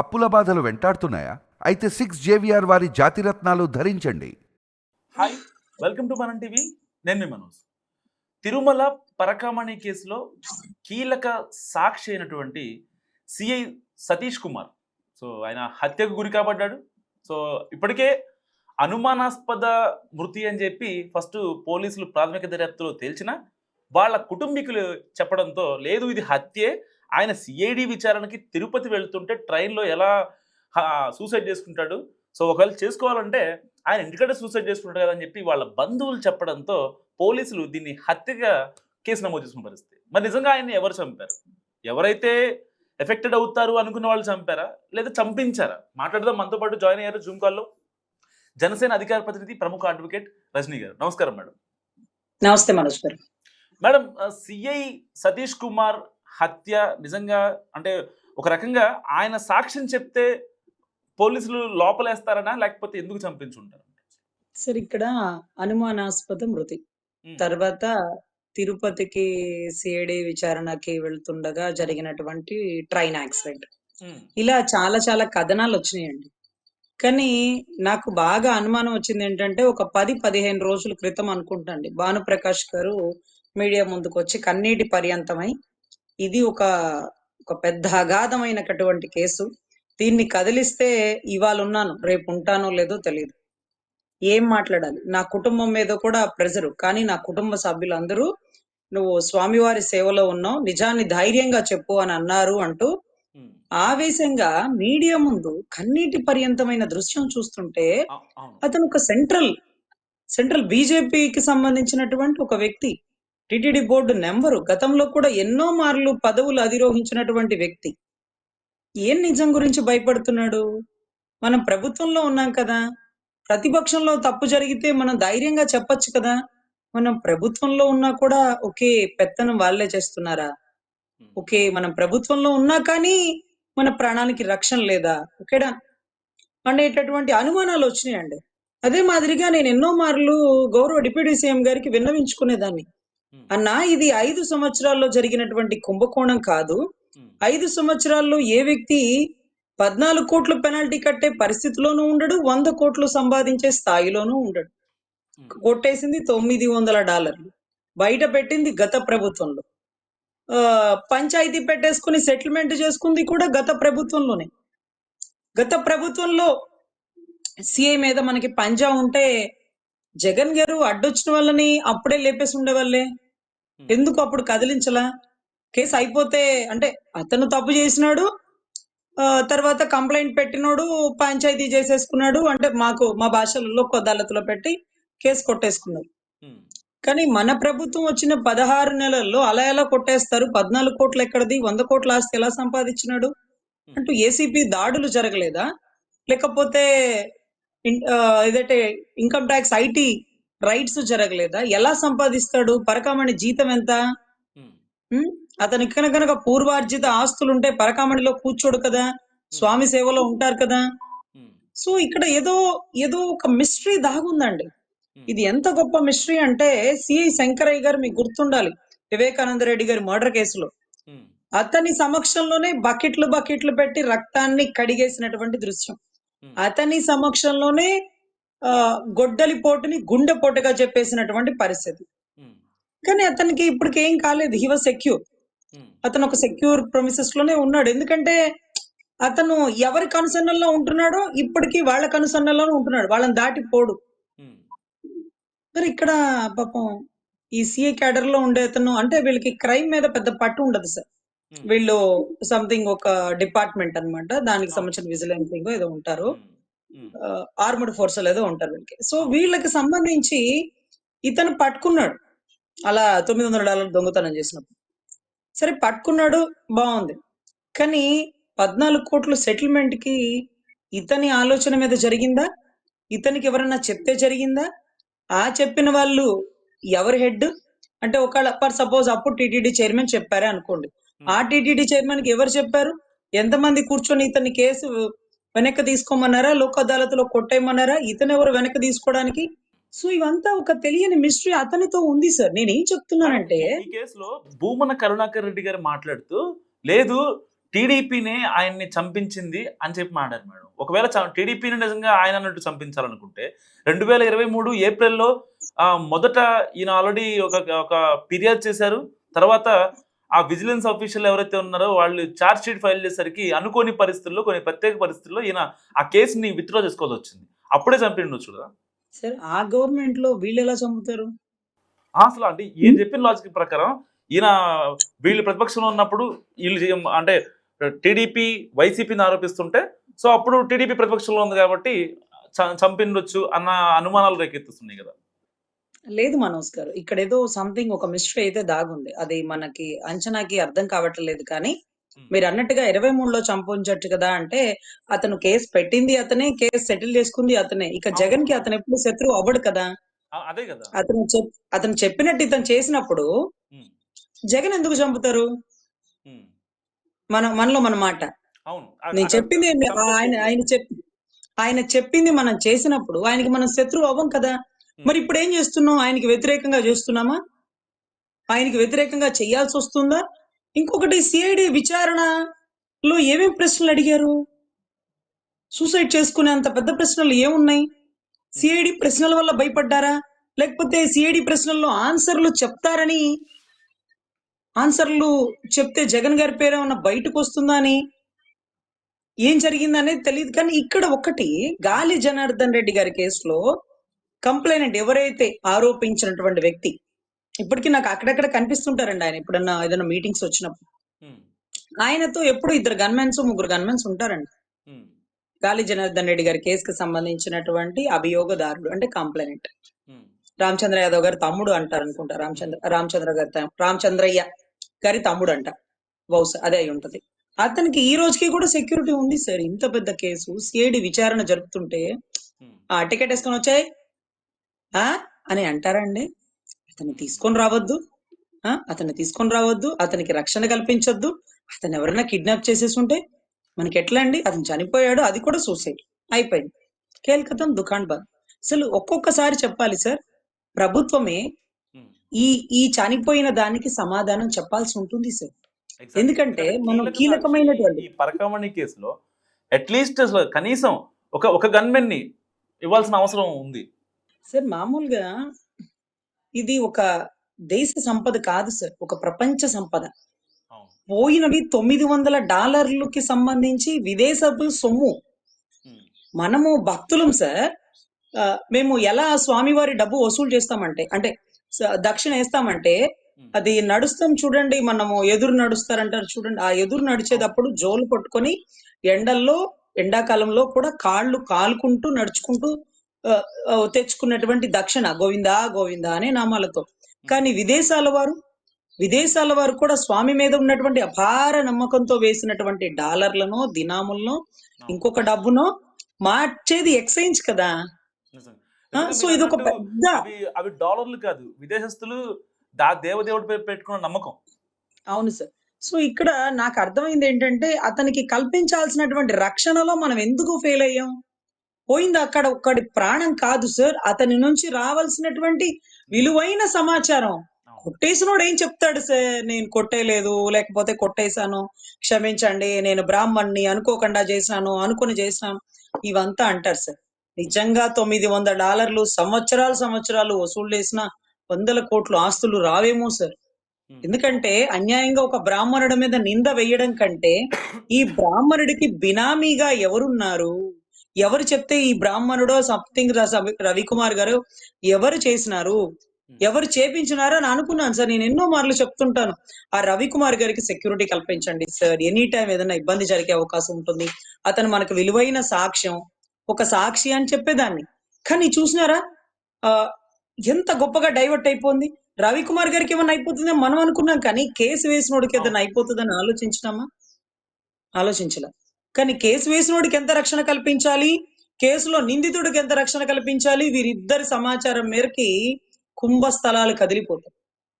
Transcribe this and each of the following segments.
అప్పుల బాధలు వెంటాడుతున్నాయా? అయితే సిక్స్ జేవిఆర్ వారి జాతిరత్నాలు ధరించండి. Hi welcome to Manam TV. నేను మీ మనోజ్. తిరుమల పరకామణి కేసులో కీలక సాక్షి అయినటువంటి సిఐ సతీష్ కుమార్. సో ఆయన హత్యకు గురి కాబడ్డాడు. సో ఇప్పటికే అనుమానాస్పద మృతి అని చెప్పి ఫస్ట్ పోలీసులు ప్రాథమిక దర్యాప్తులో తేల్చిన వాళ్ళ కుటుంబీకులు చెప్పడంతో లేదు ఇది హత్యే ఆయన సిఐడి విచారణకి తిరుపతి వెళ్తుంటే ట్రైన్లో ఎలా సూసైడ్ చేసుకుంటాడు? సో ఒకవేళ చేసుకోవాలంటే ఆయన ఇంటికడే సూసైడ్ చేసుకుంటాడు కదా అని చెప్పి వాళ్ళ బంధువులు చెప్పడంతో పోలీసులు దీన్ని హత్యగా కేసు నమోదు చేసుకున్న పరిస్థితి. మరి నిజంగా ఆయన్ని ఎవరు చంపారు? ఎవరైతే ఎఫెక్టెడ్ అవుతారు అనుకున్న వాళ్ళు చంపారా? లేదా చంపించారా? మాట్లాడదాం. మనతో పాటు జాయిన్ అయ్యారు జూమ్ కాల్లో జనసేన అధికార ప్రతినిధి ప్రముఖ అడ్వకేట్ రజనీ గారు. నమస్కారం మేడం. నమస్తే మనోజ్ గారు. మేడం సిఐ సతీష్ కుమార్ హత్య నిజంగా అంటే ఒక రకంగా ఆయన సాక్ష్యం చెప్తే పోలీసులు లోపలేస్తారనా? లేకపోతే ఎందుకు చంపించుంటారు? సార్ ఇక్కడ అనుమానాస్పద మృతి. తర్వాత తిరుపతికి సిఐడి విచారణకి వెళ్తుండగా జరిగినటువంటి ట్రైన్ యాక్సిడెంట్. ఇలా చాలా చాలా కథనాలు వచ్చినాయండి. కానీ నాకు బాగా అనుమానం వచ్చింది ఏంటంటే ఒక పది పదిహేను రోజుల క్రితం అనుకుంటాండి. భానుప్రకాష్ గారు మీడియా ముందుకు వచ్చి కన్నీటి పర్యంతమై ఇది ఒక ఒక పెద్ద అగాధమైనటువంటి కేసు. దీన్ని కదిలిస్తే ఇవాళ ఉన్నాను రేపు ఉంటానో లేదో తెలియదు ఏం మాట్లాడాలి? నా కుటుంబం మీద కూడా ప్రెజరు. కానీ నా కుటుంబ సభ్యులందరూ నువ్వు స్వామివారి సేవలో ఉన్నావు నిజాన్ని ధైర్యంగా చెప్పు అని అన్నారు అంటూ ఆవేశంగా మీడియా ముందు కన్నీటి పర్యంతమైన దృశ్యం చూస్తుంటే అతను ఒక సెంట్రల్ సెంట్రల్ బీజేపీకి సంబంధించినటువంటి ఒక వ్యక్తి టిటిడి బోర్డు నెంబరు గతంలో కూడా ఎన్నో మార్లు పదవులు అధిరోహించినటువంటి వ్యక్తి. ఏం నిజం గురించి భయపడుతున్నాడు? మనం ప్రభుత్వంలో ఉన్నాం కదా. ప్రతిపక్షంలో తప్పు జరిగితే మనం ధైర్యంగా చెప్పొచ్చు కదా. మనం ప్రభుత్వంలో ఉన్నా కూడా ఒకే పెత్తనం వాళ్ళే చేస్తున్నారా? ఓకే మనం ప్రభుత్వంలో ఉన్నా కానీ మన ప్రాణానికి రక్షణ లేదా? ఓకేడా అనేటటువంటి అనుమానాలు వచ్చినాయండి. అదే మాదిరిగా నేను ఎన్నో మార్లు గౌరవ డిప్యూటీ సీఎం గారికి విన్నవించుకునేదాన్ని. అన్నా ఇది ఐదు సంవత్సరాల్లో జరిగినటువంటి కుంభకోణం కాదు. ఐదు సంవత్సరాల్లో ఏ వ్యక్తి పద్నాలుగు కోట్ల పెనాల్టీ కట్టే పరిస్థితిలోనూ ఉండడు వంద కోట్లు సంపాదించే స్థాయిలోనూ ఉండడు. కొట్టేసింది తొమ్మిది వందల డాలర్లు. బయట పెట్టింది గత ప్రభుత్వంలో. ఆ పంచాయతీ పెట్టేసుకుని సెటిల్మెంట్ చేసుకుంది కూడా గత ప్రభుత్వంలోనే. గత ప్రభుత్వంలో సిఐ మీద మనకి పంజా ఉంటే జగన్ గారు అడ్డొచ్చిన వాళ్ళని అప్పుడే లేపేసి ఉండేవాళ్ళే. ఎందుకు అప్పుడు కదిలించలా? కేసు అయిపోతే అంటే అతను తప్పు చేసినాడు ఆ, తర్వాత కంప్లైంట్ పెట్టినోడు పంచాయతీ చేసేసుకున్నాడు అంటే మాకు మా భాషలలో అదాలత్లో పెట్టి కేసు కొట్టేసుకున్నారు. కానీ మన ప్రభుత్వం వచ్చిన పదహారు నెలల్లో అలా ఎలా కొట్టేస్తారు? పద్నాలుగు కోట్లు ఎక్కడది? వంద కోట్ల ఆస్తి ఎలా సంపాదించినాడు? అంటూ ఏసీపీ దాడులు జరగలేదా? లేకపోతే ఏదైతే ఇన్కమ్ ట్యాక్స్ ఐటీ రైట్స్ జరగలేదా? ఎలా సంపాదిస్తాడు? పరకామణి జీతం ఎంత? అతనికి కనుక కనుక పూర్వార్జిత ఆస్తులు ఉంటే పరకామణిలో కూర్చోడు కదా? స్వామి సేవలో ఉంటారు కదా? సో ఇక్కడ ఏదో ఏదో ఒక మిస్టరీ దాగుందండి. ఇది ఎంత గొప్ప మిస్టరీ అంటే సిఐ శంకరయ్య గారు మీకు గుర్తుండాలి వివేకానంద రెడ్డి గారి మర్డర్ కేసులో. అతని సమక్షంలోనే బకెట్లు బకెట్లు పెట్టి రక్తాన్ని కడిగేసినటువంటి దృశ్యం. అతని సమక్షంలోనే ఆ గొడ్డలి పోటుని గుండె పోటుగా చెప్పేసినటువంటి పరిస్థితి. కానీ అతనికి ఇప్పటికి ఏం కాలేదు. హీ వాజ్ సెక్యూర్ అతను ఒక సెక్యూర్ ప్రొమిసెస్లోనే ఉన్నాడు. ఎందుకంటే అతను ఎవరి కనుసన్నల్లో ఉంటున్నాడో ఇప్పటికీ వాళ్ళ కనుసన్నల్లోనే ఉంటున్నాడు. వాళ్ళని దాటిపోడు మరి ఇక్కడ పాపం ఈ సిఏ క్యాడర్లో ఉండే అతను అంటే వీళ్ళకి క్రైమ్ మీద పెద్ద పట్టు ఉండదు సార్. వీళ్ళు సంథింగ్ ఒక డిపార్ట్మెంట్ అన్నమాట. దానికి సంబంధించిన విజిలెన్సింగ్ ఏదో ఉంటారు. ఆర్మడ్ ఫోర్స్ ఏదో ఉంటారు వీళ్ళకి. సో వీళ్ళకి సంబంధించి ఇతను పట్టుకున్నాడు. అలా తొమ్మిది వందల డాలర్లు దొంగతనం చేసినప్పుడు. సరే పట్టుకున్నాడు బాగుంది. కానీ పద్నాలుగు కోట్ల సెటిల్మెంట్కి ఇతని ఆలోచన మీద జరిగిందా? ఇతనికి ఎవరన్నా చెప్తే జరిగిందా? ఆ చెప్పిన వాళ్ళు ఎవరి హెడ్ అంటే ఒకవేళ ఫర్ సపోజ్ అప్పుడు టిటిడి చైర్మన్ చెప్పారే అనుకోండి. ఆ టిటిడి చైర్మన్కి ఎవరు చెప్పారు? ఎంతమంది కూర్చొని ఇతని కేసు వెనక్కి తీసుకోమన్నారా? లోక్ అదాలత్లో కొట్టేయమన్నారా? ఇతను ఎవరు వెనక్కి తీసుకోవడానికి? సో ఇవంతా ఒక తెలియని మిస్టరీ అతనితో ఉంది సార్. నేను ఏం చెప్తున్నానంటే ఈ కేసులో భూమన కరుణాకర్ రెడ్డి గారు మాట్లాడుతూ లేదు టీడీపీనే ఆయన్ని చంపించింది అని చెప్పి మాట్లాడారు మేడం. ఒకవేళ టీడీపీని నిజంగా ఆయన అన్నట్టు చంపించాలనుకుంటే రెండు వేల ఇరవై మూడు ఏప్రిల్లో మొదట ఈయన ఆల్రెడీ ఒక ఒక ఫిర్యాదు చేశారు. తర్వాత ఆ విజిలెన్స్ ఆఫీషియల్ ఎవరైతే ఉన్నారో వాళ్ళు ఛార్జ్ షీట్ ఫైల్ చేసరికి అనుకోని పరిస్థితుల్లో కొన్ని ప్రత్యేక పరిస్థితుల్లో ఈయన ఆ కేసుని విత్డ్రా చేసుకోవాల్సి వచ్చింది. అప్పుడే చంపిండొచ్చు కదా? సార్ ఆ గవర్నమెంట్లో వీళ్ళు ఎలా చంపుతారు? అసలు అంటే ఈయన చెప్పిన లాజిక్ ప్రకారం ఈయన వీళ్ళు ప్రతిపక్షంలో ఉన్నప్పుడు వీళ్ళు అంటే టీడీపీ వైసీపీని ఆరోపిస్తుంటే సో అప్పుడు టీడీపీ ప్రతిపక్షంలో ఉంది కాబట్టి చంపిండొచ్చు అన్న అనుమానాలు రేకెత్తిస్తున్నాయి కదా. లేదు మనోజ్ గారు ఇక్కడ ఏదో సంథింగ్ ఒక మిస్టరీ అయితే దాగుంది. అది మనకి అంచనాకి అర్థం కావట్లేదు కానీ మీరు అన్నట్టుగా ఇరవై మూడులో చంపించట్టు కదా అంటే అతను కేసు పెట్టింది అతనే కేసు సెటిల్ చేసుకుంది అతనే. ఇక జగన్కి అతను ఎప్పుడు శత్రువు అవ్వడు కదా. అదే కదా. అతను అతను చెప్పినట్టు ఇతను చేసినప్పుడు జగన్ ఎందుకు చంపుతారు? మన మనలో మన మాట. నేను చెప్పింది ఆయన ఆయన చెప్ ఆయన చెప్పింది మనం చేసినప్పుడు ఆయనకి మనం శత్రువు అవ్వం కదా. మరి ఇప్పుడు ఏం చేస్తున్నాం ఆయనకి వ్యతిరేకంగా చేస్తున్నామా? ఆయనకి వ్యతిరేకంగా చేయాల్సి వస్తుందా? ఇంకొకటి సిఐడి విచారణలో ఏమేమి ప్రశ్నలు అడిగారు? సూసైడ్ చేసుకునే అంత పెద్ద ప్రశ్నలు ఏమున్నాయి? సిఐడి ప్రశ్నల వల్ల భయపడ్డారా? లేకపోతే సిఐడి ప్రశ్నల్లో ఆన్సర్లు చెప్తారని ఆన్సర్లు చెప్తే జగన్ గారి పేరు ఏమన్నా బయటకు వస్తుందా అని ఏం జరిగిందనేది తెలియదు కానీ ఇక్కడ ఒకటి గాలి జనార్దన్ రెడ్డి గారి కేసులో కంప్లైనెంట్ ఎవరైతే ఆరోపించినటువంటి వ్యక్తి ఇప్పటికీ నాకు అక్కడక్కడ కనిపిస్తుంటారండి ఆయన ఎప్పుడన్నా ఏదైనా మీటింగ్స్ వచ్చినప్పుడు. ఆయనతో ఎప్పుడు ఇద్దరు గన్మెన్స్ ముగ్గురు గన్మెన్స్ ఉంటారండి. గాలి జనార్దన్ రెడ్డి గారి కేసుకి సంబంధించినటువంటి అభియోగదారుడు అంటే కంప్లైనెంట్ రామచంద్ర యాదవ్ గారి తమ్ముడు అంటారు అనుకుంటా రామచంద్ర రామచంద్ర గారి రామచంద్రయ్య గారి తమ్ముడు అంట బహుశా అదే అయి ఉంటది. అతనికి ఈ రోజుకి కూడా సెక్యూరిటీ ఉంది సార్. ఇంత పెద్ద కేసు సిఐడి విచారణ జరుపుతుంటే ఆ టికెట్ వేసుకొని వచ్చాయి. ఆ? అని అంటారండి అతన్ని తీసుకొని రావద్దు. ఆ? అతన్ని తీసుకొని రావద్దు. అతనికి రక్షణ కల్పించొద్దు. అతను ఎవరైనా కిడ్నాప్ చేసేసి ఉంటే మనకి ఎట్లా అండి? అతను చనిపోయాడు. అది కూడా సూసైడ్. అయిపోయింది. కేల్కతం దుకాణ్ బంద్. అసలు ఒక్కొక్కసారి చెప్పాలి సార్. ప్రభుత్వమే. ఈ ఈ చనిపోయిన దానికి సమాధానం చెప్పాల్సి ఉంటుంది సార్. ఎందుకంటే మనం కీలక కీలకమైనటువంటి- ఈ పరకామణి కేసులో అట్లీస్ట్ కనీసం ఒక ఒక గన్మెన్ని ఇవ్వాల్సిన అవసరం ఉంది. సార్ మామూలుగా ఇది ఒక దేశ సంపద కాదు సార్ ఒక ప్రపంచ సంపద. పోయినవి తొమ్మిది వందల డాలర్లకి సంబంధించి విదేశపు సొమ్ము. మనము భక్తులం సార్ మేము ఎలా స్వామివారి డబ్బు వసూలు చేస్తామంటే అంటే దక్షిణ వేస్తామంటే అది నడుస్తాం చూడండి మనము ఎదురు నడుస్తారంటారు చూడండి ఆ ఎదురు నడిచేటప్పుడు జోలు పట్టుకొని ఎండల్లో ఎండాకాలంలో కూడా కాళ్ళు కాలుకుంటూ నడుచుకుంటూ తెచ్చుకున్నటువంటి దక్షిణ గోవిందా గోవిందా అనే నామాలతో. కానీ విదేశాల వారు విదేశాల వారు కూడా స్వామి మీద ఉన్నటువంటి అపార నమ్మకంతో వేసినటువంటి డాలర్లను దినాములను. ఇంకొక డబ్బునో మార్చేది ఎక్స్చేంజ్ కదా. సో ఇది ఒక పెద్ద అవి డాలర్లు కాదు. విదేశస్తులు దా దేవదేవుడి పెట్టుకున్న నమ్మకం. అవును సార్. సో ఇక్కడ నాకు అర్థమైంది ఏంటంటే అతనికి కల్పించాల్సినటువంటి రక్షణలో మనం ఎందుకు ఫెయిల్ అయ్యాం? పోయింది అక్కడ ఒక్కడి ప్రాణం కాదు సార్ అతని నుంచి రావాల్సినటువంటి విలువైన సమాచారం. కొట్టేసినోడు ఏం చెప్తాడు సార్ నేను కొట్టేయలేదు లేకపోతే కొట్టేశాను. క్షమించండి నేను బ్రాహ్మణ్ణి అనుకోకుండా చేశాను అనుకుని చేశాను. ఇవంతా అంటారు సార్ నిజంగా తొమ్మిది వందల డాలర్లు సంవత్సరాలు సంవత్సరాలు వసూలు చేసిన వందల కోట్లు ఆస్తులు రావేమో సార్ ఎందుకంటే అన్యాయంగా ఒక బ్రాహ్మణుడి మీద నింద వేయడం కంటే ఈ బ్రాహ్మణుడికి బినామీగా ఎవరున్నారు? ఎవరు చెప్తే ఈ బ్రాహ్మణుడో సంథింగ్ రవికుమార్ గారు ఎవరు చేసినారు? ఎవరు చేపించినారో అని అనుకున్నాను సార్. నేను ఎన్నో మార్లు చెప్తుంటాను. ఆ రవికుమార్ గారికి సెక్యూరిటీ కల్పించండి సార్. ఎనీ టైం ఏదైనా ఇబ్బంది జరిగే అవకాశం ఉంటుంది. అతను మనకు విలువైన సాక్ష్యం ఒక సాక్షి అని చెప్పేదాన్ని. కానీ చూసినారా? ఆ ఎంత గొప్పగా డైవర్ట్ అయిపోయింది. రవికుమార్ గారికి ఏమైనా అయిపోతుందని మనం అనుకున్నాం కానీ కేసు వేసినోడికి ఏదైనా అయిపోతుందని ఆలోచించినామా? ఆలోచించలే. కానీ కేసు వేసినోడికి ఎంత రక్షణ కల్పించాలి? కేసులో నిందితుడికి ఎంత రక్షణ కల్పించాలి? వీరిద్దరి సమాచారం మేరకి కుంభస్థలాలు కదిలిపోతాయి.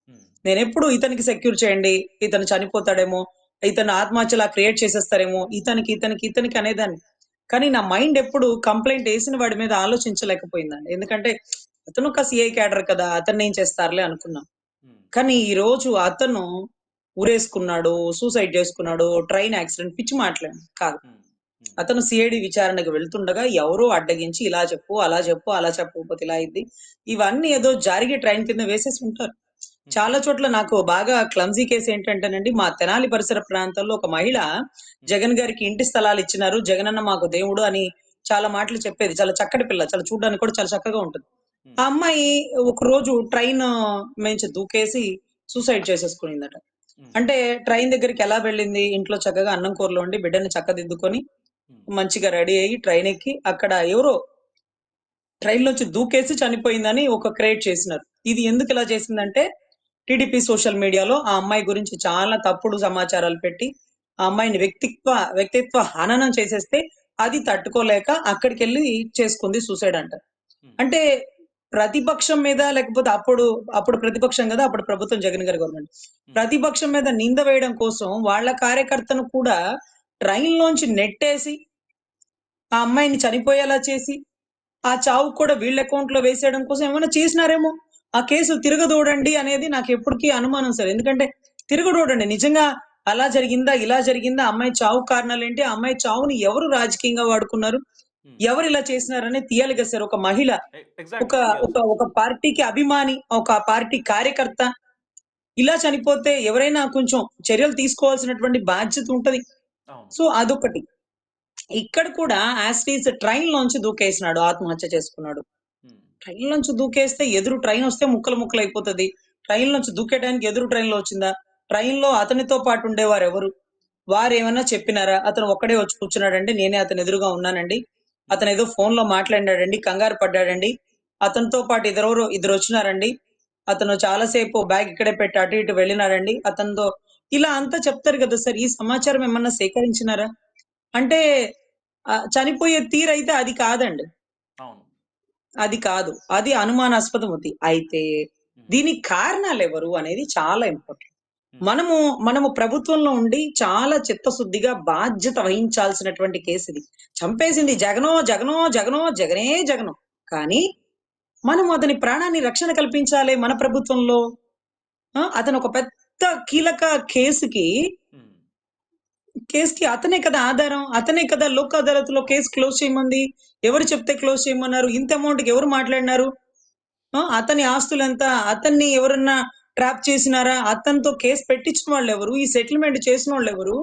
ఉమ్, నేను ఎప్పుడు ఇతనికి సెక్యూర్ చేయండి ఇతను చనిపోతాడేమో ఇతను ఆత్మహత్యలా క్రియేట్ చేసేస్తారేమో ఇతనికి ఇతనికి ఇతనికి అనేదాన్ని. కానీ నా మైండ్ ఎప్పుడు కంప్లైంట్ వేసిన వాడి మీద ఆలోచించలేకపోయిందండి. ఎందుకంటే అతను ఒక సిఐ క్యాడర్ కదా అతన్ని ఏం చేస్తారులే అనుకున్నాం ఉమ్, కానీ ఈ రోజు అతను ఉరేసుకున్నాడు సూసైడ్ చేసుకున్నాడు ట్రైన్ యాక్సిడెంట్ పిచ్చి మాట్లాడు కాదు. అతను సిఐడి విచారణకు వెళ్తుండగా ఎవరో అడ్డగించి ఇలా చెప్పు అలా చెప్పు అలా చెప్పకపోతే ఇలా అయింది. ఇవన్నీ ఏదో జరిగి ట్రైన్ కింద వేసేసి ఉంటారు. చాలా చోట్ల నాకు బాగా క్లమ్జీ కేసు ఏంటంటేనండి మా తెనాలి పరిసర ప్రాంతాల్లో ఒక మహిళ జగన్ గారికి ఇంటి స్థలాలు ఇచ్చినారు జగన్ అన్న మాకు దేవుడు అని చాలా మాటలు చెప్పేది. చాలా చక్కటి పిల్ల చాలా చూడడానికి కూడా చాలా చక్కగా ఉంటుంది. ఆ అమ్మాయి ఒక రోజు ట్రైన్ నుంచి దూకేసి సూసైడ్ చేసేసుకునిందట. అంటే ట్రైన్ దగ్గరికి ఎలా వెళ్ళింది? ఇంట్లో చక్కగా అన్నం కూరలో ఉండి బిడ్డని చక్కదిద్దుకొని మంచిగా రెడీ అయ్యి ట్రైన్ ఎక్కి అక్కడ ఎవరో ట్రైన్ లోంచి దూకేసి చనిపోయిందని ఒక క్రియేట్ చేసినారు. ఇది ఎందుకు ఇలా చేసిందంటే టీడీపీ సోషల్ మీడియాలో ఆ అమ్మాయి గురించి చాలా తప్పుడు సమాచారాలు పెట్టి ఆ అమ్మాయిని వ్యక్తిత్వ వ్యక్తిత్వ హననం చేసేస్తే అది తట్టుకోలేక అక్కడికి వెళ్ళి చేసుకుంది సూసైడ్ అంట. అంటే ప్రతిపక్షం మీద లేకపోతే అప్పుడు అప్పుడు ప్రతిపక్షం కదా అప్పుడు ప్రభుత్వం జగన్ గారి గవర్నమెంట్. ప్రతిపక్షం మీద నింద వేయడం కోసం వాళ్ళ కార్యకర్తను కూడా ట్రైన్ లోంచి నెట్టేసి ఆ అమ్మాయిని చనిపోయేలా చేసి ఆ చావు కూడా వీళ్ళ అకౌంట్లో వేసేయడం కోసం ఏమైనా చేసినారేమో? ఆ కేసు తిరగదోడండి అనేది నాకు ఎప్పటికీ అనుమానం సార్. ఎందుకంటే తిరగదోడండి. నిజంగా అలా జరిగిందా ఇలా జరిగిందా అమ్మాయి చావు కారణాలు ఏంటి ఆ అమ్మాయి చావుని ఎవరు రాజకీయంగా వాడుకున్నారు. ఎవరు ఇలా చేసినారనే తీయాలి కదా సార్. ఒక మహిళ exactly, ఒక. ఒక ఒక పార్టీకి అభిమాని ఒక పార్టీ కార్యకర్త ఇలా చనిపోతే ఎవరైనా కొంచెం చర్యలు తీసుకోవాల్సినటువంటి బాధ్యత ఉంటది. సో అదొకటి. ఇక్కడ కూడా యాస్టీస్ ట్రైన్ లోంచి దూకేసినాడు ఆత్మహత్య చేసుకున్నాడు. ఉమ్, ట్రైన్ నుంచి దూకేస్తే ఎదురు ట్రైన్ వస్తే ముక్కలు ముక్కలు అయిపోతుంది ట్రైన్ నుంచి దూకేయడానికి ఎదురు ట్రైన్లో వచ్చిందా? ట్రైన్లో అతనితో పాటు ఉండేవారు ఎవరు వారు ఏమన్నా చెప్పినారా? అతను ఒక్కడే వచ్చి కూర్చున్నాడండి నేనే అతను ఎదురుగా ఉన్నానండి. అతను ఏదో ఫోన్లో మాట్లాడినాడండి కంగారు పడ్డాడండి. అతనితో పాటు ఇద్దరు ఇద్దరు వచ్చినారండి. అతను చాలాసేపు బ్యాగ్ ఇక్కడే పెట్టి అటు ఇటు వెళ్ళినాడండి అతనితో ఇలా అంతా చెప్తారు కదా సార్ ఈ సమాచారం ఏమన్నా సేకరించినారా? అంటే చనిపోయే తీరైతే అది కాదండి. అది కాదు. అది అనుమానాస్పదం ఉంది అయితే దీనికి కారణాలు ఎవరు అనేది చాలా ఇంపార్టెంట్ మనము మనము ప్రభుత్వంలో ఉండి చాలా చిత్తశుద్ధిగా బాధ్యత వహించాల్సినటువంటి కేసు ఇది చంపేసింది జగనో జగనో జగనో జగనే జగనో. కానీ మనం అతని ప్రాణాన్ని రక్షణ కల్పించాలి మన ప్రభుత్వంలో. అతను ఒక పెద్ద కీలక కేసుకి ఉమ్, కేసుకి అతనే కదా ఆధారం అతనే కదా లోక్ అదాలత్లో కేసు క్లోజ్ చేయమంది. ఎవరు చెప్తే క్లోజ్ చేయమన్నారు? ఇంత అమౌంట్కి ఎవరు మాట్లాడినారు? అతని ఆస్తులు ఎంత? అతన్ని ఎవరన్నా ట్రాప్ చేసినారా? అతనితో కేసు పెట్టించిన వాళ్ళు ఎవరు ఈ సెటిల్మెంట్ చేసిన వాళ్ళు ఎవరు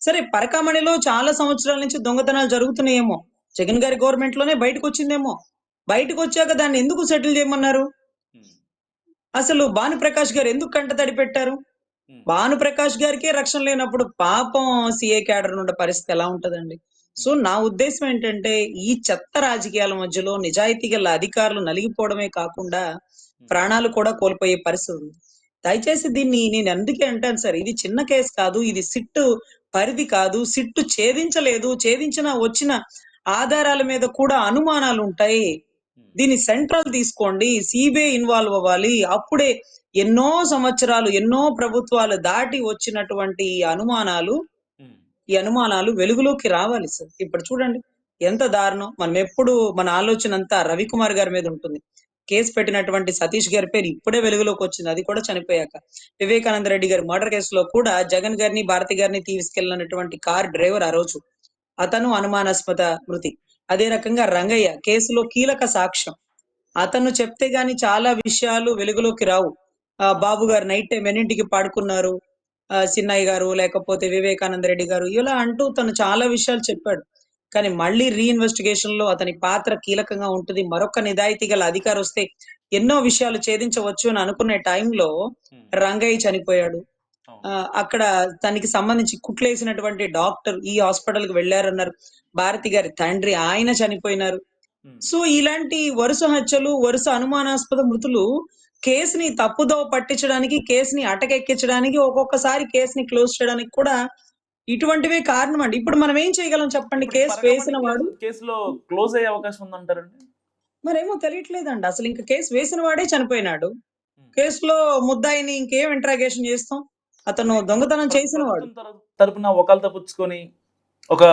సరే పరకామణిలో చాలా సంవత్సరాల నుంచి దొంగతనాలు జరుగుతున్నాయేమో. జగన్ గారి గవర్నమెంట్లోనే బయటకు వచ్చిందేమో బయటకు వచ్చాక దాన్ని ఎందుకు సెటిల్ చేయమన్నారు? అసలు భానుప్రకాష్ గారు ఎందుకు కంటతడి పెట్టారు? ఉమ్, భానుప్రకాష్ గారికే రక్షణ లేనప్పుడు పాపం సిఏ క్యాడర్ నుండి పరిస్థితి ఎలా ఉంటదండి? సో నా ఉద్దేశం ఏంటంటే ఈ చెత్త రాజకీయాల మధ్యలో నిజాయితీ గల అధికారులు నలిగిపోవడమే కాకుండా ప్రాణాలు కూడా కోల్పోయే పరిస్థితి ఉంది. దయచేసి దీన్ని నేను అందుకే అంటాను సార్? ఇది చిన్న కేసు కాదు ఇది సిట్టు పరిధి కాదు సిట్టు ఛేదించలేదు ఛేదించిన వచ్చిన ఆధారాల మీద కూడా అనుమానాలు ఉంటాయి. దీన్ని సెంట్రల్ తీసుకోండి సిబిఐ ఇన్వాల్వ్ అవ్వాలి. అప్పుడే ఎన్నో సంవత్సరాలు ఎన్నో ప్రభుత్వాలు దాటి వచ్చినటువంటి ఈ అనుమానాలు ఈ అనుమానాలు వెలుగులోకి రావాలి సార్. ఇప్పుడు చూడండి ఎంత దారుణం. మనం ఎప్పుడు మన ఆలోచన అంతా రవికుమార్ గారి మీద ఉంటుంది. కేసు పెట్టినటువంటి సతీష్ గారి పేరు ఇప్పుడే వెలుగులోకి వచ్చింది. అది కూడా చనిపోయాక. వివేకానంద రెడ్డి గారి మర్డర్ కేసులో కూడా జగన్ గారిని భారతి గారిని తీసుకెళ్ళినటువంటి కార్ డ్రైవర్ ఆ రోజు. అతను అనుమానాస్పద మృతి. అదే రకంగా రంగయ్య కేసులో కీలక సాక్ష్యం. అతను చెప్తే గాని చాలా విషయాలు వెలుగులోకి రావు. ఆ బాబు గారు నైట్ టైం ఎన్నింటికి పాడుకున్నారు? సిన్నయ్య గారు లేకపోతే వివేకానంద రెడ్డి గారు ఇలా అంటూ తను చాలా విషయాలు చెప్పాడు. కానీ మళ్ళీ రీఇన్వెస్టిగేషన్లో అతని పాత్ర కీలకంగా ఉంటుంది. మరొక నిజాయితీ గల అధికారి వస్తే ఎన్నో విషయాలు ఛేదించవచ్చు అని అనుకునే టైంలో రంగయ్య చనిపోయాడు. అక్కడ తనకి సంబంధించి కుట్లేసినటువంటి డాక్టర్ ఈ హాస్పిటల్కి వెళ్ళారన్నారు భారతి గారి తండ్రి ఆయన చనిపోయినారు. సో ఇలాంటి వరుస హత్యలు వరుస అనుమానాస్పద మృతులు కేసుని తప్పుదోవ పట్టించడానికి కేసుని అటకెక్కించడానికి ఒక్కొక్కసారి కేసుని క్లోజ్ చేయడానికి కూడా ఇటువంటివే కారణం అండి ఇప్పుడు మనం ఏం చేయగలం చెప్పండి? కేసు వేసిన వాడు కేసు- కేసులో క్లోజ్ అయ్యే అవకాశం ఉందంటారండి? మరేమో తెలియట్లేదండి. అసలు ఇంకా కేసు వేసిన వాడే చనిపోయినాడు. కేసులో ముద్దాయిని ఇంకేం ఇంట్రాగేషన్ చేస్తాం? అతను దొంగతనం చేసిన వాడు. తరపున ఒకళ్ళు తప్పించుకొని ఒక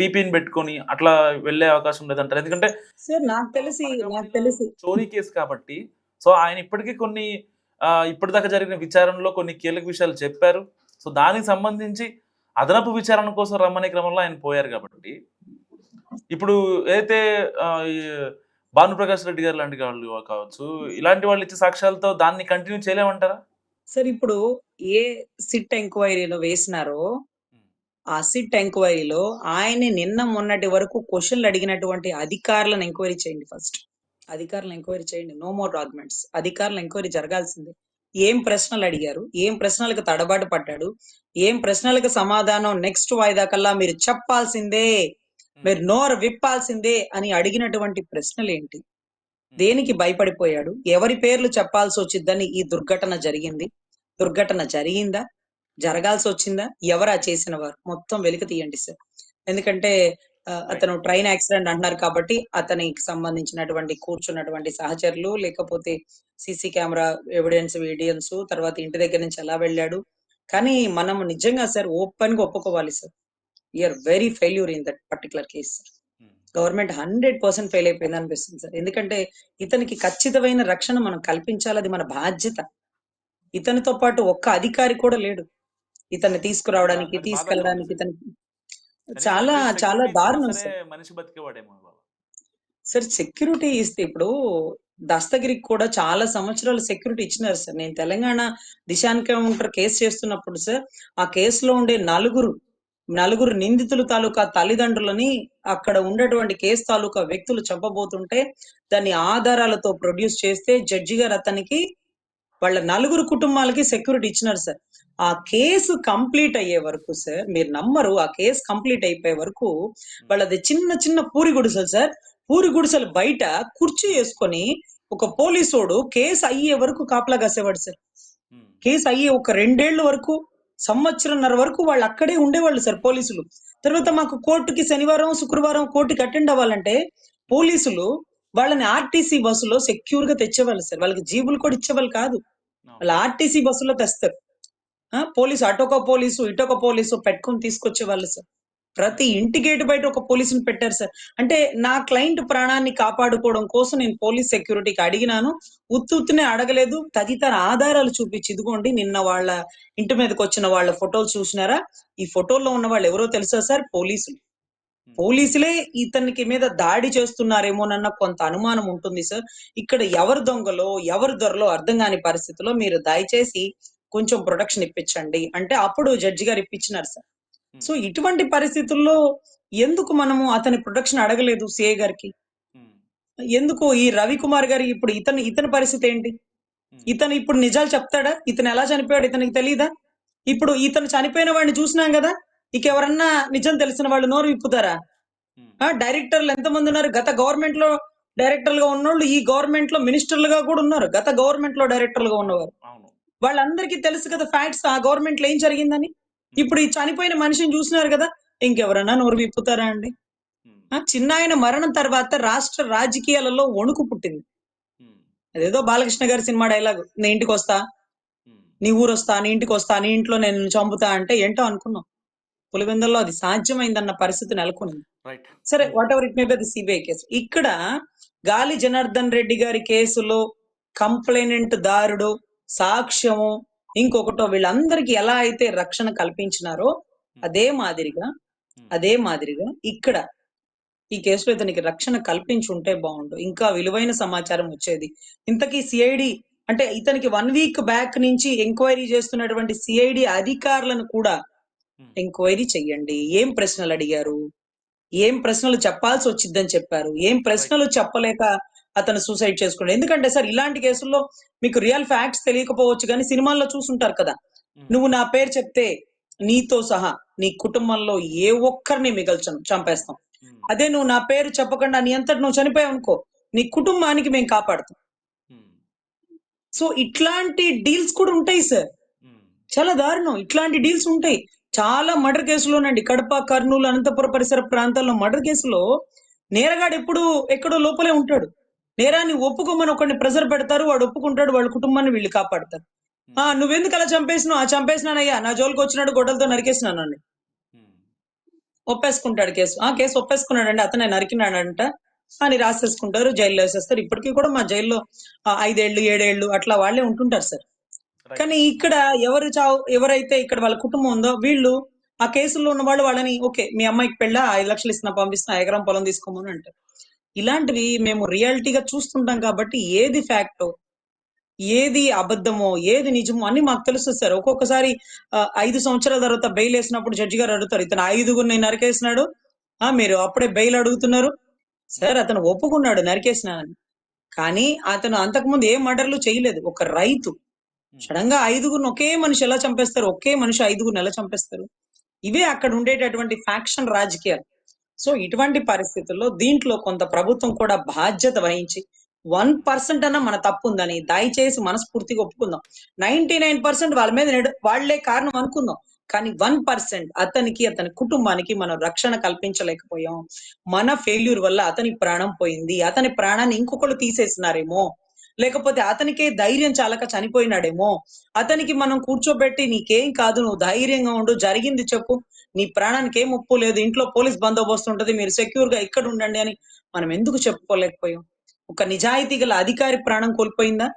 పీపీని పెట్టుకొని అట్లా వెళ్ళే అవకాశం లేదంటారు. ఎందుకంటే సార్ నాకు తెలిసి నాకు తెలిసి చోరీ కేసు కాబట్టి సో ఆయన ఇప్పటికీ కొన్ని ఇప్పటిదాకా జరిగిన విచారణలో కొన్ని కీలక విషయాలు చెప్పారు. సో దానికి సంబంధించి అదనపు విచారణ కోసం రమ్మనే క్రమంలో ఆయన పోయారు కాబట్టి. ఇప్పుడు ఏదైతే భానుప్రకాష్ రెడ్డి గారు లాంటి వాళ్ళు కావచ్చు ఇలాంటి వాళ్ళు ఇచ్చే సాక్ష్యాలతో దాన్ని కంటిన్యూ చేయలేమంటారా? సార్ ఇప్పుడు ఏ సిట్ ఎంక్వైరీలో వేసినారో ఆ సిట్ ఎంక్వైరీలో ఆయన నిన్న మొన్నటి వరకు క్వశ్చన్లు అడిగినటువంటి అధికారులను ఎంక్వైరీ చేయండి ఫస్ట్. అధికారులను ఎంక్వైరీ చేయండి. No more arguments. అధికారులు ఎంక్వైరీ జరగాల్సిందే. ఏం ప్రశ్నలు అడిగారు? ఏం ప్రశ్నలకు తడబాటు పడ్డాడు? ఏం ప్రశ్నలకు సమాధానం? నెక్స్ట్ వాయిదా కల్లా మీరు చెప్పాల్సిందే మీరు నోరు విప్పాల్సిందే అని అడిగినటువంటి ప్రశ్నలు ఏంటి దేనికి భయపడిపోయాడు? ఎవరి పేర్లు చెప్పాల్సి వచ్చిందని ఈ దుర్ఘటన జరిగింది? దుర్ఘటన జరిగిందా? జరగాల్సి వచ్చిందా? ఎవరా చేసిన వారు? మొత్తం వెలికి తీయండి సార్. ఎందుకంటే అతను ట్రైన్ యాక్సిడెంట్ అంటున్నారు కాబట్టి అతనికి సంబంధించినటువంటి కూర్చున్నటువంటి సహచరులు లేకపోతే సీసీ కెమెరా ఎవిడెన్స్ వీడియోస్ తర్వాత ఇంటి దగ్గర నుంచి ఎలా వెళ్ళాడు. కానీ మనం నిజంగా సార్ ఓపెన్గా ఒప్పుకోవాలి sir. You're very failure in that particular case sir government hundred percent fail అయిపోయింది అనిపిస్తుంది సార్. ఎందుకంటే ఇతనికి ఖచ్చితమైన రక్షణ మనం కల్పించాలి అది మన బాధ్యత. ఇతనితో పాటు ఒక్క అధికారి కూడా లేడు. ఇతన్ని తీసుకురావడానికి తీసుకెళ్ళడానికి బాధగా ఇతను చాలా చాలా దారుణం సార్. మనిషి బతికేవాడేమో. సార్ సెక్యూరిటీ ఇస్తే ఇప్పుడు దస్తగిరికి కూడా చాలా సంవత్సరాలు సెక్యూరిటీ ఇచ్చినారు సార్. నేను తెలంగాణ దిశాన్ కౌంటర్ కేసు చేస్తున్నప్పుడు సార్ ఆ కేసులో ఉండే నలుగురు నలుగురు నిందితులు తాలూకా తల్లిదండ్రులని అక్కడ ఉండేటువంటి కేసు తాలూకా వ్యక్తులు చెప్పబోతుంటే దాన్ని ఆధారాలతో ప్రొడ్యూస్ చేస్తే జడ్జి గారు అతనికి వాళ్ళ నలుగురు కుటుంబాలకి సెక్యూరిటీ ఇచ్చినారు సార్. ఆ కేసు కంప్లీట్ అయ్యే వరకు సార్ మీరు నమ్మరు ఆ కేసు కంప్లీట్ అయిపోయే వరకు వాళ్ళది చిన్న చిన్న పూరి గుడిసెలు సార్. పూరి గుడిసెలు బయట కుర్చీ వేసుకొని ఒక పోలీసోడు కేసు అయ్యే వరకు కాపలా కాసేవాడు సార్. కేసు అయ్యే ఒక రెండేళ్ళ వరకు సంవత్సరంన్నర వరకు వాళ్ళు అక్కడే ఉండేవాళ్ళు సార్ పోలీసులు. తర్వాత మాకు కోర్టుకి శనివారం శుక్రవారం కోర్టుకి అటెండ్ అవ్వాలంటే పోలీసులు వాళ్ళని ఆర్టీసీ బస్సులో సెక్యూర్గా తెచ్చేవాళ్ళు సార్. వాళ్ళకి జీబులు కూడా ఇచ్చేవాళ్ళు కాదు. వాళ్ళు ఆర్టీసీ బస్సులో తెస్తారు. ఆ, పోలీసు అటొక పోలీసు ఇటొక పోలీసు పెట్టుకొని తీసుకొచ్చే వాళ్ళు సార్. ప్రతి ఇంటి గేట్ బయట ఒక పోలీసుని పెట్టారు సార్. అంటే నా క్లయింట్ ప్రాణాన్ని కాపాడుకోవడం కోసం నేను పోలీస్ సెక్యూరిటీకి అడిగినాను. ఉత్తి ఉత్తినే అడగలేదు. తదితర ఆధారాలు చూపించి ఇదిగోండి నిన్న వాళ్ళ ఇంటి మీదకి వచ్చిన వాళ్ళ ఫోటోలు చూసినారా? ఈ ఫోటోల్లో ఉన్న వాళ్ళు ఎవరో తెలుసా సార్? పోలీసులు. పోలీసులే ఇతనికి మీద దాడి చేస్తున్నారేమోనన్న కొంత అనుమానం ఉంటుంది సార్. ఇక్కడ ఎవరు దొంగలో ఎవరు దొరలో అర్థం కాని పరిస్థితిలో మీరు దయచేసి కొంచెం ప్రొటెక్షన్ ఇప్పించండి. అంటే అప్పుడు జడ్జి గారు ఇప్పించినారు సార్. సో ఇటువంటి పరిస్థితుల్లో ఎందుకు మనము అతని ప్రొటెక్షన్ అడగలేదు సిఐ గారికి? ఉమ్. ఎందుకు ఈ రవికుమార్ గారి ఇప్పుడు ఇతని ఇతని పరిస్థితి ఏంటి? ఉమ్. ఇతను ఇప్పుడు నిజాలు చెప్తాడా? ఇతను ఎలా చనిపోయాడు? ఇతనికి తెలియదా ఇప్పుడు ఇతను చనిపోయిన వాడిని చూసినాం కదా? ఇక ఎవరన్నా నిజం తెలిసిన వాళ్ళు నోరు విప్పుతారా? డైరెక్టర్లు ఎంతమంది ఉన్నారు? గత గవర్నమెంట్లో డైరెక్టర్లుగా ఉన్నోళ్ళు ఈ గవర్నమెంట్లో మినిస్టర్లుగా కూడా ఉన్నారు. గత గవర్నమెంట్లో డైరెక్టర్లుగా ఉన్నవారు. వాళ్ళందరికీ తెలుసు కదా ఫ్యాక్ట్స్. ఆ గవర్నమెంట్లో ఏం జరిగిందని? ఇప్పుడు ఈ చనిపోయిన మనిషిని చూసినారు కదా ఇంకెవరన్నా నోరు విప్పుతారా అండి? చిన్న ఆయన మరణం తర్వాత రాష్ట్ర రాజకీయాలలో వణుకు పుట్టింది. అదేదో బాలకృష్ణ గారి సినిమా డైలాగ్ నీ ఇంటికి వస్తా. నీ ఊరు వస్తా నీ ఇంటికి వస్తా నీ ఇంట్లో నేను చంపుతా అంటే ఏంటో అనుకున్నాం. పులివెందుల్లో అది సాధ్యమైందన్న పరిస్థితి నెలకొంది సరే whatever it may be CBI case ఇక్కడ గాలి జనార్దన్ రెడ్డి గారి కేసులో కంప్లైనెంట్ దారుడు సాక్ష్యము ఇంకొకటో వీళ్ళందరికీ ఎలా అయితే రక్షణ కల్పించినారో అదే మాదిరిగా అదే మాదిరిగా ఇక్కడ ఈ కేసులో ఇతనికి రక్షణ కల్పించి ఉంటే బాగుండు. ఇంకా విలువైన సమాచారం వచ్చేది. ఇంతకీ సిఐడి అంటే ఇతనికి వన్ వీక్ బ్యాక్ నుంచి ఎంక్వైరీ చేస్తున్నటువంటి సిఐడి అధికారులను కూడా ఎంక్వైరీ చెయ్యండి. ఏం ప్రశ్నలు అడిగారు? ఏం ప్రశ్నలు చెప్పాల్సి వచ్చిందని చెప్పారు? ఏం ప్రశ్నలు చెప్పలేక అతను సూసైడ్ చేసుకున్నాడు. ఎందుకంటే సార్ ఇలాంటి కేసుల్లో మీకు రియల్ ఫ్యాక్ట్స్ తెలియకపోవచ్చు కానీ సినిమాల్లో చూసుంటారు కదా. నువ్వు నా పేరు చెప్తే నీతో సహా నీ కుటుంబంలో ఏ ఒక్కరిని మిగల్చను చంపేస్తాం. అదే నువ్వు నా పేరు చెప్పకుండా నీ అంతటి నువ్వు చనిపోయావు అనుకో నీ కుటుంబానికి మేము కాపాడుతాం. సో ఇట్లాంటి డీల్స్ కూడా ఉంటాయి సార్. చాలా దారుణం. ఇట్లాంటి డీల్స్ ఉంటాయి. చాలా మర్డర్ కేసులోనండి కడప కర్నూలు అనంతపురం పరిసర ప్రాంతాల్లో మర్డర్ కేసులో నేరగాడు ఎప్పుడు ఎక్కడో లోపలే ఉంటాడు. నేరాన్ని ఒప్పుకోమని ఒకరిని ప్రెజర్ పెడతారు వాడు ఒప్పుకుంటాడు వాళ్ళ కుటుంబాన్ని వీళ్ళు కాపాడతారు. ఆ నువ్వెందుకు అలా చంపేసినావు? ఆ చంపేసినానయ్యా. నా జోలికి వచ్చినాడు గొడ్డలతో నరికేసినాను అని ఉమ్. ఒప్పేసుకుంటాడు కేసు. ఆ కేసు ఒప్పేసుకున్నాడండి. అతనే నరికినాడంట. అని రాసేసుకుంటారు జైల్లో వేసేస్తారు. ఇప్పటికీ కూడా మా జైల్లో ఐదేళ్ళు ఏడేళ్ళు అట్లా వాళ్ళే ఉంటుంటారు సార్. కానీ ఇక్కడ ఎవరు చావు ఎవరైతే ఇక్కడ వాళ్ళ కుటుంబం ఉందో వీళ్ళు ఆ కేసుల్లో ఉన్న వాళ్ళు వాళ్ళని ఓకే మీ అమ్మాయికి పెళ్ళ? ఐదు లక్షలు ఇస్తున్నా పంపిస్తున్నా ఎకరం పొలం తీసుకోమని అంటారు. ఇలాంటివి మేము రియాలిటీగా చూస్తుంటాం కాబట్టి ఏది ఫ్యాక్టో ఏది అబద్ధమో ఏది నిజమో అన్ని మాకు తెలుస్తుంది సార్. ఒక్కొక్కసారి ఐదు సంవత్సరాల తర్వాత బెయిల్ వేసినప్పుడు జడ్జి గారు అడుగుతారు ఇతను ఐదుగురిని నరికేసినాడు. ఆ మీరు అప్పుడే బెయిల్ అడుగుతున్నారు. సార్ అతను ఒప్పుకున్నాడు నరికేసినానని. కానీ అతను అంతకుముందు ఏ మర్డర్లు చేయలేదు. ఒక రైతు సడన్గా ఐదుగురిని ఒకే మనిషి ఎలా చంపేస్తారు? ఒకే మనిషి ఐదుగురిని ఎలా చంపేస్తారు? ఇవే అక్కడ ఉండేటటువంటి ఫ్యాక్షన్ రాజకీయాలు. సో ఇటువంటి పరిస్థితుల్లో దీంట్లో కొంత ప్రభుత్వం కూడా బాధ్యత వహించి వన్ పర్సెంట్ అన్న మన తప్పు ఉందని దయచేసి మనస్ఫూర్తిగా ఒప్పుకుందాం. నైన్టీ నైన్ పర్సెంట్ వాళ్ళ మీద నెడ- వాళ్ళే కారణం అనుకుందాం. కానీ వన్ పర్సెంట్ అతనికి అతని కుటుంబానికి మనం రక్షణ కల్పించలేకపోయాం. మన ఫెయిల్యూర్ వల్ల అతని ప్రాణం పోయింది. అతని ప్రాణాన్ని ఇంకొకళ్ళు తీసేసినారేమో. లేకపోతే అతనికే ధైర్యం చాలక చనిపోయినాడేమో. అతనికి మనం కూర్చోబెట్టి నీకేం కాదు నువ్వు ధైర్యంగా ఉండు జరిగింది చెప్పు. నీ ప్రాణానికి ఏం ముప్పు లేదు ఇంట్లో పోలీస్ బందోబస్తు ఉంటది మీరు సెక్యూర్గా ఇక్కడ ఉండండి అని మనం ఎందుకు చెప్పుకోలేకపోయాం? ఒక నిజాయితీ గల అధికారి ప్రాణం కోల్పోయిందా?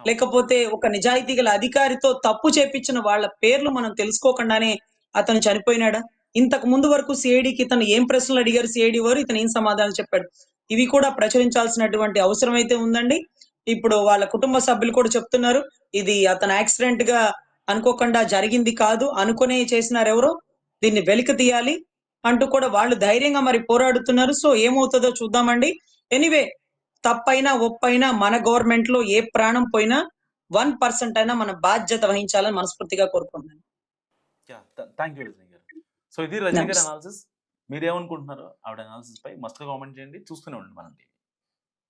లేకపోతే ఒక నిజాయితీ గల అధికారితో తప్పు చేపించిన వాళ్ళ పేర్లు మనం తెలుసుకోకుండానే అతను చనిపోయినాడా? ఇంతకు ముందు వరకు సిఐడికి ఇతను ఏం ప్రశ్నలు అడిగారు? సిఐడి వారు ఇతను ఏం సమాధానం చెప్పాడు? ఇవి కూడా ప్రచురించాల్సినటువంటి అవసరం అయితే ఉందండి. ఇప్పుడు వాళ్ళ కుటుంబ సభ్యులు కూడా చెప్తున్నారు ఇది అతను యాక్సిడెంట్గా అనుకోకుండా జరిగింది కాదు అనుకునే చేసినారు ఎవరో దీన్ని వెలికి తీయాలి అంటూ కూడా వాళ్ళు ధైర్యంగా మరి పోరాడుతున్నారు. సో ఏమవుతుందో చూద్దామండి. ఎనీవే తప్పైనా ఒప్పైనా మన గవర్నమెంట్లో ఏ ప్రాణం పోయినా వన్ పర్సెంట్ అయినా మన బాధ్యత వహించాలని మనస్ఫూర్తిగా కోరుకుంటున్నాను. థ్యాంక్ యూ సో ఇది రజనీ గారి. అనాలిసిస్ మీరేమనుకుంటున్నారో ఆవిడ అనాలిసిస్ పై మస్తుగా కామెంట్ చేయండి. చూస్తూనే ఉండండి మనం